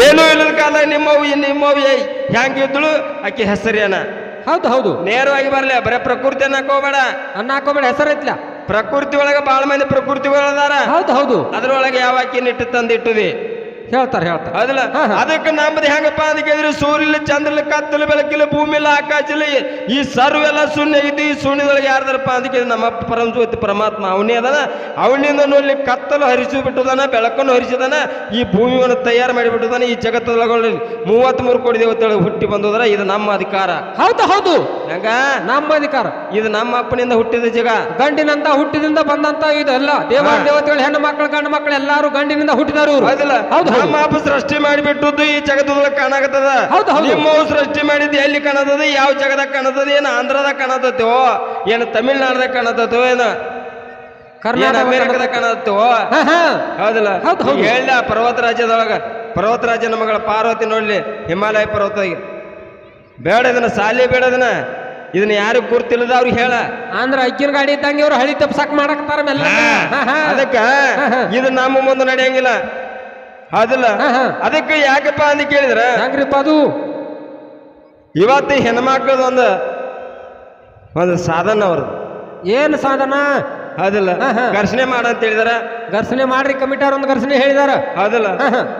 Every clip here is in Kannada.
ಏನೂ ಇಲ್ಲದ ಕಾಲ ನಿಮ್ಮವು ನಿಮ್ಮವು ಹೆಂಗಿದ್ಳು ಆಕೆ ಹೆಸರೇನ? ಹೌದು ಹೌದು. ನೇರವಾಗಿ ಬರಲಿ ಬರೇ ಪ್ರಕೃತಿ ಅನ್ನಾಕೋಬೇಡ ಅನ್ನಾಕೋಬೇಡ ಅನ್ನ ಹಾಕೋಬೇಡ ಹೆಸರೈತ್ಲ ಪ್ರಕೃತಿ ಒಳಗೆ ಬಾಳ ಮಂದಿ ಪ್ರಕೃತಿಗಳು ಅದಾರ ಹೌದು ಹೌದು. ಅದ್ರೊಳಗೆ ಯಾವ ಆಕಿನ ಇಟ್ಟು ತಂದಿಟ್ಟುದಿ ಹೇಳ್ತಾರೆ ಹೇಳ್ತಾರೆ. ಹಾ. ಅದಕ್ಕೆ ನಮ್ಮದು ಹೆಂಗಪ್ಪ ಅದಕ್ಕೆ ಕೇಳಿದ್ರೆ ಸೂರ್ಯಲಿ ಚಂದ್ರಲಿ ಕತ್ತಲು ಬೆಳಕಿಲ್ಲ ಭೂಮಿಲ್ಲ ಆಕಾಶಲಿ ಈ ಸರ್ವ ಎಲ್ಲ ಶೂನ್ಯ ಇದು ಈ ಶೂನ್ಯದೊಳಗೆ ಯಾರ್ದಾರಪ್ಪ ಕೇಳಿದ್ರೆ ನಮ್ಮ ಪರಂಜೋತಿ ಪರಮಾತ್ಮ ಅವನೇ ಅದನ. ಅವನಿಂದ ನೋಡಿ ಕತ್ತಲು ಹರಿಸಿ ಬಿಟ್ಟದಾನ ಬೆಳಕನ್ನು ಹರಿಸಿದಾನ ಈ ಭೂಮಿಯನ್ನು ತಯಾರು ಮಾಡಿಬಿಟ್ಟದಾನ ಈ ಜಗತ್ತೊಳಗೆ ಮೂವತ್ತ್ ಮೂರು ಕೋಟಿ ದೇವತೆಗಳು ಹುಟ್ಟಿ ಬಂದದ್ರ ಇದು ನಮ್ಮ ಅಧಿಕಾರ. ಹೌದು ಹೌದು. ಹೆಂಗ? ನಮ್ಮ ಅಧಿಕಾರ. ಇದು ನಮ್ಮ ಅಪ್ಪನಿಂದ ಹುಟ್ಟಿದ ಜಗ. ಗಂಡಿನಂತ ಹುಟ್ಟಿದಿಂದ ಬಂದಂತ ಇದೆಲ್ಲ. ದೇವ. ದೇವತೆಗಳು ಹೆಣ್ಣು ಮಕ್ಕಳು ಗಂಡು ಮಕ್ಕಳು ಎಲ್ಲಾರು ಗಂಡಿನಿಂದ ಹುಟ್ಟಿದವರು ಹೌದು ನಮ್ಮ ಸೃಷ್ಟಿ ಮಾಡಿಬಿಟ್ಟದ್ದು ಈ ಜಗದೊಳಗೆ ಕಾಣಾಗತ್ತದ. ನಿಮ್ಮವು ಸೃಷ್ಟಿ ಮಾಡಿದ್ದು ಎಲ್ಲಿ ಕಾಣತದ? ಯಾವ ಜಗದಾಗ ಕಾಣತದ? ಏನು ಆಂಧ್ರದಾಗ ಕಾಣತೋ ಏನು ತಮಿಳ್ನಾಡದಾಗ ಕಾಣತೋ ಏನು ಕರ್ನಾಟಕ ಅಮೇರಿಕದಾಗ. ಹೌದಲ್ಲ? ಹೌದು, ಹೌದು. ಹೇಳ ಪರ್ವತ ರಾಜ್ಯದೊಳಗ ಪರ್ವತ ರಾಜ್ಯ ನಮಗಳ ಪಾರ್ವತಿ ನೋಡ್ಲಿ ಹಿಮಾಲಯ ಪರ್ವತ ಬೇಡ ಇದನ್ನ ಸಾಲಿ ಬೇಡ ಇದನ್ನ. ಇದನ್ನ ಯಾರು ಗುರ್ತಿಲ್ಲದ ಅವ್ರಿಗೆ ಹೇಳ. ಅಂದ್ರ ಅಕ್ಕಿನ ಗಾಡಿ ಇದ್ದಂಗೆ ಅವ್ರು ಹಳಿ ತಪ್ಸಕ್ ಮಾಡಕ್ತಾರ ಅದಕ್ಕ. ಇದು ನಮ್ಮ ಮುಂದೆ ನಡೆಯಂಗಿಲ್ಲ. ಹೌದಲ್ಲ. ಅದಕ್ಕೆ ಯಾಕಪ್ಪ ಅಂತ ಕೇಳಿದ್ರ ಹೆಂಗ್ರಿಪ್ಪ ಅದು? ಇವತ್ತು ಹೆಣ್ಮಕ್ಳದ ಒಂದು ಒಂದು ಸಾಧನ ಅವ್ರದ್ದು. ಏನು ಸಾಧನ? ಅದಿಲ್ಲ ಹಾ, ಹಾ. ಘರ್ಷಣೆ ಮಾಡ ಅಂತ ಹೇಳಿದಾರ. ಘರ್ಷಣೆ ಮಾಡ್ರಿ ಕಮಿಟರ್ ಒಂದು ಘರ್ಷಣೆ ಹೇಳಿದಾರ. ಹೌದಲ್ಲ.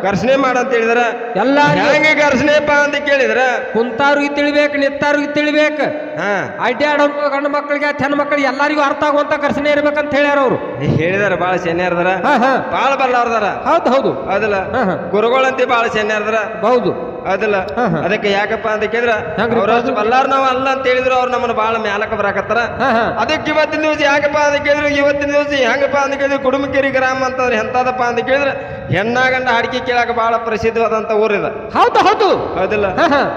ಘರ್ಷಣೆ ಮಾಡ ಅಂತ ಹೇಳಿದಾರ. ಎಲ್ಲ ಹೆಂಗೆ ಘರ್ಷಣೆಪ್ಪ ಅಂತ ಕೇಳಿದ್ರ? ಕುಂತಾರಿಗೆ ತಿಳಿಬೇಕು ನಿತ್ತಾರಿಗೆ ತಿಳಿಬೇಕು. ಹಾ. ಅಡ್ಡಾಡೋಂತ ಗಂಡು ಮಕ್ಕಳಿಗೆ ಹೆಣ್ಣು ಮಕ್ಕಳಿಗೆ ಎಲ್ಲರಿಗೂ ಅರ್ಥ ಆಗುವಂತ ಘರ್ಷಣೆ ಇರ್ಬೇಕಂತ ಹೇಳ್ಯಾರ ಅವರು. ಹೇಳಿದಾರ ಬಾಳ ಹಾ ಬಾಳ ಬಲ್ಲವ್ರದಾರ ಹೌದು ಹೌದು. ಅದಲ್ಲ. ಗುರುಗಳಂತೆ ಬಾಳ ಸೆನ್ಯಾರ್ದಾರ ಹೌದು. ಹೌದಲ್ಲ. ಅದಕ್ಕೆ ಯಾಕಪ್ಪ ಅಂತ ಕೇಳಿದ್ರ ಬಲ್ಲಾರ್ ನಾವು ಬಲ್ಲಾರ ನಾವ್ ಅಲ್ಲ ಅಂತ ಹೇಳಿದ್ರು ಅವ್ರು ನಮ್ಮನ್ನ ಬಹಳ ಮ್ಯಾಲಕ ಬರಾಕತ್ತಾರ. ಅದಕ್ಕೆ ಇವತ್ತಿನ ದಿವಸ ಯಾಕಪ್ಪ ಅಂತ ಕೇಳಿದ್ರು ಇವತ್ತಿನ ದಿವಸ ಹೆಂಗಪ್ಪ ಅಂತ ಕೇಳಿದ್ರು ಕುಡುಮಕೇರಿ ಗ್ರಾಮ ಅಂತಂದ್ರೆ ಎಂತದಪ್ಪ ಅಂತ ಕೇಳಿದ್ರೆ ಹೆಣ್ಣಾಗಂಡ ಅಡಿಕೆ ಕೇಳಾಕ ಬಹಳ ಪ್ರಸಿದ್ಧವಾದಂತ ಊರಿದ. ಹೌದು ಹೌದು. ಹೌದಿಲ್ಲ?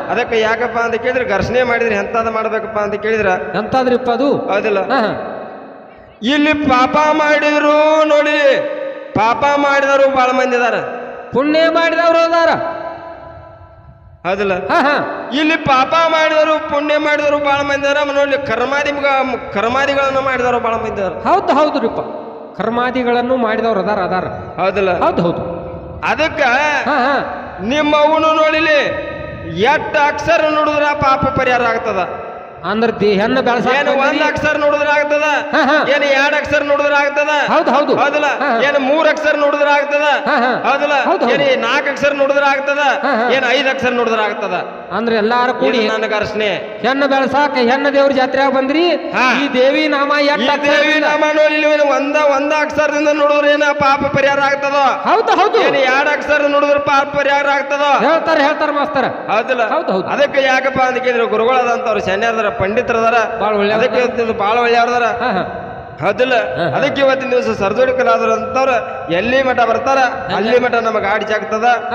ಅದಕ್ಕೆ ಯಾಕಪ್ಪ ಅಂತ ಕೇಳಿದ್ರೆ ಘರ್ಷಣೆ ಮಾಡಿದ್ರೆ ಎಂತದ ಮಾಡ್ಬೇಕಪ್ಪ ಅಂತ ಕೇಳಿದ್ರ. ಎಂತಾದ್ರಿಪ್ಪ ಅದು? ಹೌದಿಲ್ಲ? ಇಲ್ಲಿ ಪಾಪ ಮಾಡಿದ್ರು ನೋಡಿ ಪಾಪ ಮಾಡಿದವರು ಬಹಳ ಮಂದಿ ಇದಾರ. ಪುಣ್ಯ ಮಾಡಿದವರು ಅದಾರ ಹೌದಿಲ್ಲ? ಹಾ ಹಾ. ಇಲ್ಲಿ ಪಾಪ ಮಾಡಿದವರು ಪುಣ್ಯ ಮಾಡಿದವರು ಬಹಳ ಮಂದಿ ನೋಡ್ಲಿ ಕರ್ಮಾದಿ ಕರ್ಮಾದಿಗಳನ್ನು ಮಾಡಿದವರು ಬಹಳ ಮಂದಿ ಹೌದು ಹೌದು ಹೌದ್ರಿಪ್ಪ ಕರ್ಮಾದಿಗಳನ್ನು ಮಾಡಿದವ್ರು ಅದಾರ ಅದಾರ. ಹೌದಲ್ಲ? ಹೌದು ಹೌದು. ಅದಕ್ಕ ಹಾ ಹಾ. ನಿಮ್ಮ ಅವನು ನೋಡಿಲಿ ಎಟ್ಟು ಅಕ್ಷರ ನೋಡಿದ್ರ ಪಾಪ ಪರಿಹಾರ ಆಗ್ತದ. ಅಂದ್ರ ಹೆಣ್ಣ ಹೆಣ್ಣು ಬೆಳಸ ಏನು ಒಂದ್ ಅಕ್ಷರ ನೋಡಿದ್ರ ಆಗ್ತದ. ಏನು ಎರಡ್ ಅಕ್ಷರ ನೋಡಿದ್ರ ಆಗ್ತದ ಹೌದು ಹೌದು ಹೌದಲ್ಲ. ಏನು ಮೂರ್ ಅಕ್ಷರ ನೋಡಿದ್ರ ಆಗ್ತದ. ಹೌದಲ್ಲ ಹೌದು, ಹೌದು. ಏನು ನಾಲ್ಕು ಅಕ್ಷರ ನೋಡಿದ್ರ ಆಗ್ತದ. ಏನು ಐದ್ ಅಕ್ಷರ ನೋಡಿದ್ರ ಆಗ್ತದ ಅಂದ್ರೆ ಎಲ್ಲಾರು ಕೂಡಿ ಘರ್ಷಣೆ ಹೆಣ್ಣು ಬೆಳಸಾಕ ಹೆಣ್ಣು ದೇವ್ರ ಜಾತ್ರೆಯಾಗ ಬಂದ್ರಿ ಈ ದೇವಿ ನಾಮ ಎಟ್ಟ ದೇವಿ ನಾಮ ನೋಡಿ ಇಲ್ಲಿ ಒಂದ ಒಂದ ಅಕ್ಷರದಿಂದ ನೋಡಿದ್ರ ಏನ ಪಾಪ ಪರಿಹಾರ ಆಗ್ತದ? ಹೌದು ಹೌದು. ಏನು ಎರಡ್ ಅಕ್ಷರ ನೋಡಿದ್ರ ಪಾಪ ಪರಿಹಾರ ಆಗ್ತದ? ಹೇಳ್ತಾರ ಹೇಳ್ತಾರ ಮಾಸ್ತರ. ಹೌದಿಲ್ಲ. ಹೌದು, ಹೌದು. ಅದಕ್ಕೆ ಯಾಕಪ್ಪ ಅಂತ ಕೇಳಿದ್ರೆ ಗುರುಗಳಾದಂತವ್ರು ಶನ್ಯಾರ್ದಾರ ಪಂಡಿತರದಾರ. ಬಾಳ ಒಳ್ಳೆ ಅದಕ್ಕೆ ಬಾಳ ಒಳ್ಳೆಯವ್ರದಾರ. ಹೌದಿಲ್ಲ. ಅದಕ್ಕೆ ಇವತ್ತಿನ ದಿವಸ ಸರ್ಜೋಡಿ ಅಂತವ್ರ ಎಲ್ಲಿ ಮಠ ಬರ್ತಾರ ಅಲ್ಲಿ ಮಠ ನಮಗೆ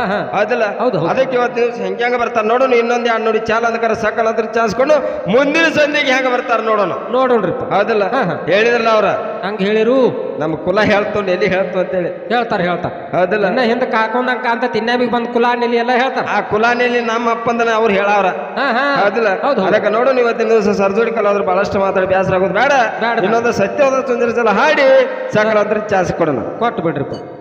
ಹಾ. ಹೌದಿಲ್ಲ ಹೌದು. ಅದಕ್ಕೆ ಇವತ್ತಿನ ದಿವಸ ಹೆಂಗ ಬರ್ತಾರ ನೋಡೋಣ ಇನ್ನೊಂದ್ ಎರಡು ನೋಡಿ ಚಾಲ ಅಂದ್ರ ಸಕಲ ಅಂದ್ರೆ ಚಾನ್ಸ್ಕೊಂಡು ಮುಂದಿನ ಸಂಧಿಗೆ ಹೆಂಗ ಬರ್ತಾರ ನೋಡೋಣ. ನೋಡೋಣ್ರಿ ಹೌದಿಲ್ಲ. ಹೇಳಿದ್ರಲ್ಲ ಅವ್ರ? ಹಂಗ ಹೇಳಿರು. ನಮ್ಮ ಕುಲ ಹೇಳ್ತು ಎಲ್ಲಿ ಹೇಳ್ತು ಅಂತೇಳಿ. ಹೇಳ್ತಾರ ಹೇಳ್ತಾರ. ಹೌದಿಲ್ಲ? ಇನ್ನ ಹಿಂದಕ್ಕೆ ಹಾಕೊಂಡಂಗ ಕಾಂತ ತಿನ್ನಾಮಿಗೆ ಬಂದ್ ಕುಲ ನಿಲಿ ಎಲ್ಲ ಹೇಳ್ತಾರ. ಆ ಕುಲಾನೆಲ್ಲಿ ನಮ್ಮ ಅಪ್ಪಂದನ ಅವ್ರು ಹೇಳವ್ರ. ಹೌದಿಲ್ಲ? ಹೌದು ಹೌದು. ಅದಕ್ಕೆ ನೋಡೋಣ ಇವತ್ತಿನ ದಿವಸ ಸರ್ಜೋಡಿ ಕಲಾದ್ರು ಬಹಳಷ್ಟು ಮಾತಾಡಿ ಬೇಸರ ಆಗೋದು. ಬೇಡ. ಬೇಡ. ಇನ್ನೊಂದು ಸತ್ಯವಾದ ಸುಂದರ ಹಾಡಿ ಸಕಲ ಅಂದ್ರೆ ಚಾನ್ಸ್ ಕೊಡೋಣ. ಕೊಟ್ಟು ಬಿಡ್ರಿಪ್ಪ